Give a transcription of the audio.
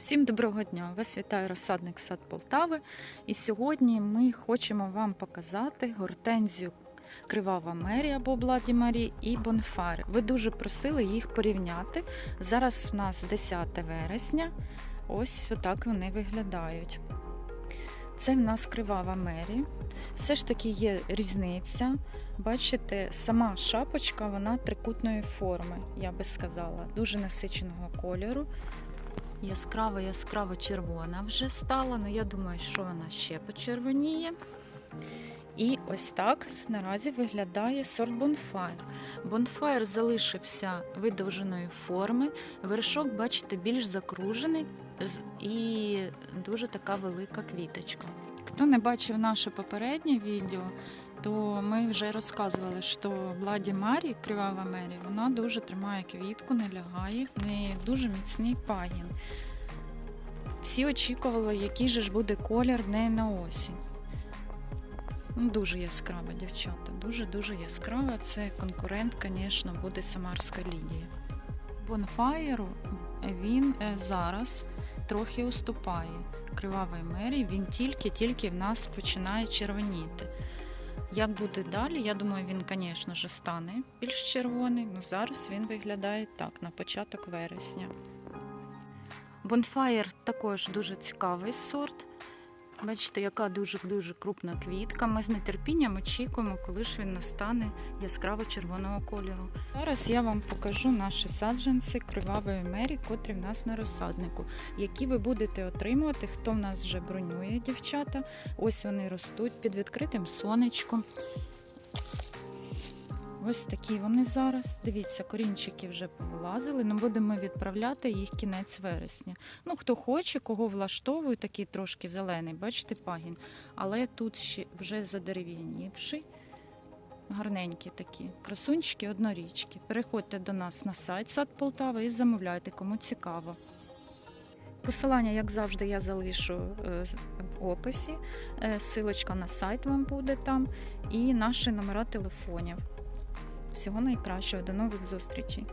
Всім доброго дня! Вас вітає розсадник сад Полтави. І сьогодні ми хочемо вам показати гортензію Кривава Мері або Бладі Марі і Бонфари. Ви дуже просили їх порівняти. Зараз у нас 10 вересня. Ось отак вони виглядають. Це в нас Кривава Мері. Все ж таки є різниця. Бачите, сама шапочка вона трикутної форми, я би сказала, дуже насиченого кольору. Яскраво, яскраво червона вже стала, але я думаю, що вона ще почервоніє. І ось так наразі виглядає сорт Bonfire. Bonfire залишився видовженої форми. Вершок, бачите, більш закружений і дуже така велика квіточка. Хто не бачив наше попереднє відео, то ми вже розказували, що Бладі Марі, Кривава Мері, вона дуже тримає квітку, не лягає, в неї дуже міцний пагін. Всі очікували, який же ж буде колір в неї на осінь. Ну, Дуже яскрава, дівчата. Дуже-дуже яскрава. Це конкурент, звісно, буде Самарська Лідія. Бонфаєру він е, зараз трохи уступає. Кривавий Мері, він тільки-тільки в нас починає червоніти. Як буде далі, я думаю, він, звісно ж, стане більш червоний, але зараз він виглядає так, на початок вересня. Бонфаєр також дуже цікавий сорт. Бачите, яка дуже-дуже крупна квітка. Ми з нетерпінням очікуємо, коли ж він настане яскраво червоного кольору. Зараз я вам покажу наші саджанці кривавої мері, котрі в нас на розсаднику, які ви будете отримувати, хто в нас вже бронює, дівчата. Ось вони ростуть під відкритим сонечком. Ось такі вони зараз. Дивіться, корінчики вже повилазили. Ну, будемо відправляти їх кінець вересня. Ну, хто хоче, кого влаштовує, такий трошки зелений, бачите, пагін. Але тут ще вже задерев'янівший. Гарненькі такі красунчики, однорічки. Переходьте до нас на сайт Сад Полтава і замовляйте, кому цікаво. Посилання, як завжди, я залишу е, в описі. Е, Силочка на сайт вам буде там і наші номера телефонів. Всього найкращого, до нових зустрічей!